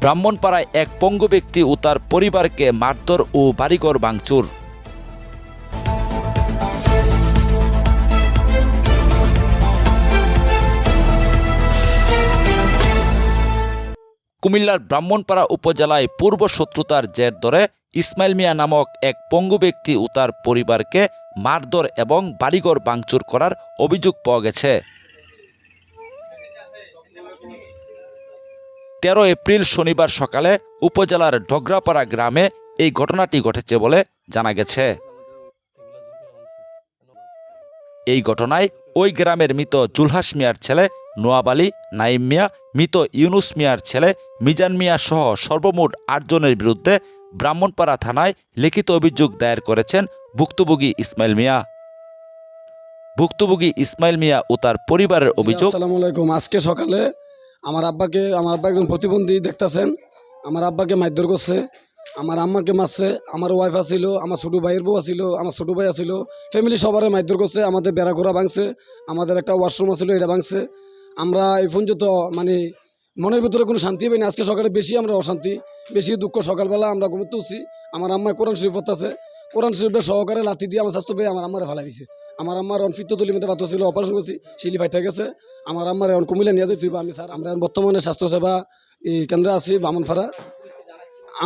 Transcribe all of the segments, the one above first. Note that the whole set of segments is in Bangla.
ব্রাহ্মণপাড়ায় এক পঙ্গু ব্যক্তি ও তার পরিবারকে মারধর ও বাড়িঘর ভাঙচুর। কুমিল্লার ব্রাহ্মণপাড়া উপজেলায় পূর্ব শত্রুতার জের ধরে ইসমাইল মিয়া নামক এক পঙ্গু ব্যক্তি ও তার পরিবারকে মারধর এবং বাড়িঘর ভাঙচুর করার অভিযোগ পাওয়া গেছে। তেরো এপ্রিল শনিবার সকালে উপজেলার ঢগরাপাড়া গ্রামে এই ঘটনাটি ঘটেছে বলে জানা গেছে। এই ঘটনায় ওই গ্রামের মৃত জুলহাস মিয়ার ছেলে নোয়াব আলী নাইম মিয়া, মৃত ইউনুস মিয়ার ছেলে মিজান মিয়া সহ সর্বমোট আটজনের বিরুদ্ধে ব্রাহ্মণপাড়া থানায় লিখিত অভিযোগ দায়ের করেছেন ভুক্তভোগী ইসমাইল মিয়া। ভুক্তভোগী ইসমাইল মিয়া ও তার পরিবারের অভিযোগ আজকে সকালে আমার আব্বাকে, আমার আব্বা একজন প্রতিবন্ধী দেখতাছেন। আমার আব্বাকে মারধর করছে, আমার আম্মাকে মারছে, আমার ওয়াইফ আছিল, আমার ছোটো ভাইয়ের বউ আছিল, আমার ছোটো ভাই আছিল। ফ্যামিলি সবারে মারধর করছে, আমাদের বেড়া ঘোরা ভাঙছে, আমাদের একটা ওয়াশরুম আছিল, এটা ভাঙছে। আমরা এই পর্যন্ত মানে মনের ভিতরে কোনো শান্তি পাইনি। আজকে সকালে বেশি আমরা অশান্তি, বেশি দুঃখ। সকালবেলা আমরা ঘুমোতে উঠছি, আমার আম্মা কোরআন শরীফ পড়তেছে। কোরআন শরীফটা সহকারে লাথি দিয়ে আমার স্বাস্থ্য পেয়ে আমার আম্মারে ফেলাই দিছে। আমার আম্মার অনফিত্ত তুলি মধ্যে বাত ছিল অপারেশন করছি, শিলি ফাইটা গেছে। আমার আম্মার এখন কুমিল্লা নিয়ে যাচ্ছি আমি স্যার, আমরা এখন বর্তমানে স্বাস্থ্যসেবা কেন্দ্রে আছি বামনফাড়া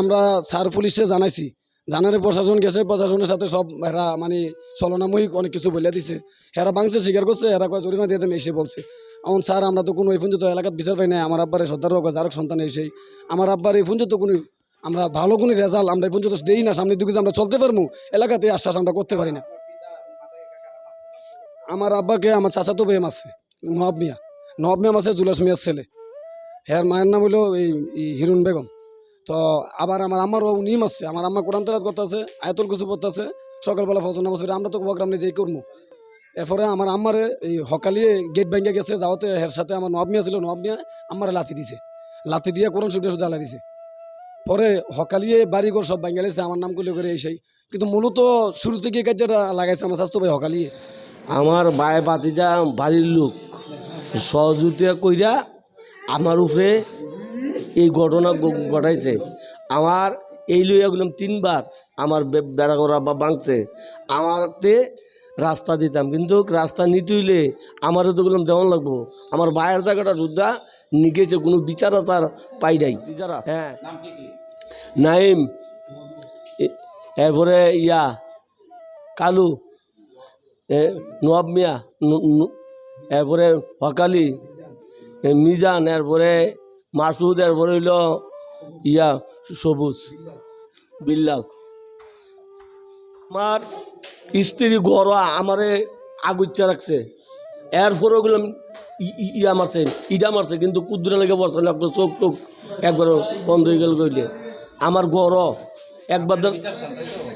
আমরা স্যার পুলিশে জানাইছি। জানারে প্রশাসন গেছে, প্রশাসনের সাথে সব হেরা মানে চলনাময়িক অনেক কিছু বলে দিছে। হেরা বাংছে স্বীকার করছে, হেরা কয় জরিমা দিয়ে দেবে, এসে বলছে। এখন স্যার, আমরা তো কোনো এই পর্যন্ত এলাকাত বিচার পাই নাই। আমার আব্বারে সর্দার রোগ যারক সন্তান এসেই আমার আব্বার এই পর্যন্ত কোনো, আমরা ভালো কোনো রেজাল্ট আমরা এই পর্যন্ত দেই না। সামনের দিকে আমরা চলতে পারব এলাকাতে আশ্বাস আমরা করতে পারি না। আমার আব্বাকে আমার চাচাতো বেম আছে নবাব মিয়া। নবাব মিয়া আছে জুলাস মিয়ার ছেলে। হ্যার মায়ের নাম হলো এই এই হিরুন বেগম। তো আবার আমার আম্মারও নিম আছে, আমার আম্মা কোরআন তেলাত করতেছে, আয়তল কিছু পড়তেছে, সকালবেলা ফজর নামাজ পড়ে, আমরা তো প্রোগ্রাম নিজেই করব এরপরে আমার আম্মারে এই হকালিয়ে গেট ভেঙে গেছে, যাওয়াতে এর সাথে আমার নবাব মিয়া ছিল নবাব মিয়া আম্মারে লাথি দিছে। লাথি দিয়ে কোরআন শুটে শুধু জ্বালা দিছে। পরে হকালিয়ে বাড়িঘর সব ভেঙে গেছে, আমার নাম করলে করে এসেই কিন্তু মূলত শুরু থেকে এই কাজটা লাগাইছে আমার স্বাস্থ্য ভাই হকালিয়ে। আমার বায়ে বাতিজা বাড়ির লোক। সহযোগিতা কইরা আমার উপরে এই ঘটনা ঘটাইছে। আমার এই লইয়া গেলাম তিনবার আমার বেড়া করা বা বাংছে আমারতে রাস্তা দিতাম কিন্তু রাস্তা নিতে হইলে আমারও তো গেলাম দেওয়ান লাগবো। আমার বায়ের জায়গাটা সুদ্ধা নিকেছে কোনো বিচার আচার পাই নাই। বিচারা হ্যাঁ। নাইম এরপরে ইয়া কালু। নবাব মিয়া এরপরে হকালি মিজান, এরপরে মাসুদ, এরপরে হইল ইয়া সবুজ, বিল্লাল। আমার স্ত্রী গড়া আমারে আগুচ্ছা রাখছে। এরপরে গেলাম ইয়া মারছে, ইডা মারছে, কিন্তু কুদ্দুরা লেগে বসে লাগতো চোখ টোক একবার বন্ধ হয়ে গেল কইলে। আমার গড় একবার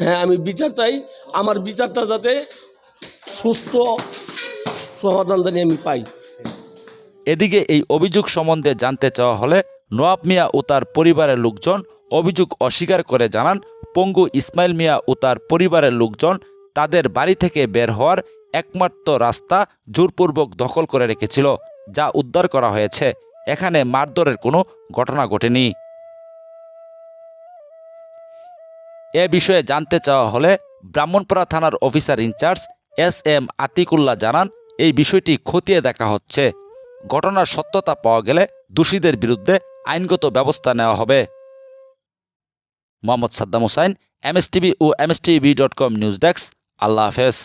হ্যাঁ আমি বিচার চাই। আমার বিচারটা যাতে সুস্থ সমাধান আমি পাই। এদিকে এই অভিযোগ সম্বন্ধে জানতে চাওয়া হলে নোয়াব মিয়া ও তার পরিবারের লোকজন অভিযোগ অস্বীকার করে জানান, পঙ্গু ইসমাইল মিয়া ও তার পরিবারের লোকজন তাদের বাড়ি থেকে বের হওয়ার একমাত্র রাস্তা জোরপূর্বক দখল করে রেখেছিল, যা উদ্ধার করা হয়েছে। এখানে মারধরের কোনো ঘটনা ঘটেনি। এ বিষয়ে জানতে চাওয়া হলে ব্রাহ্মণপাড়া থানার officer in charge S M Atikullah জানান, এই বিষয়টি খতিয়ে দেখা হচ্ছে। ঘটনার সত্যতা পাওয়া গেলে দোষীদের বিরুদ্ধে আইনগত ব্যবস্থা নেওয়া হবে। মোহাম্মদ সাদ্দাম হোসাইন এমএসটিভি ও MSTV dot com news desk, আল্লাহ হাফেজ।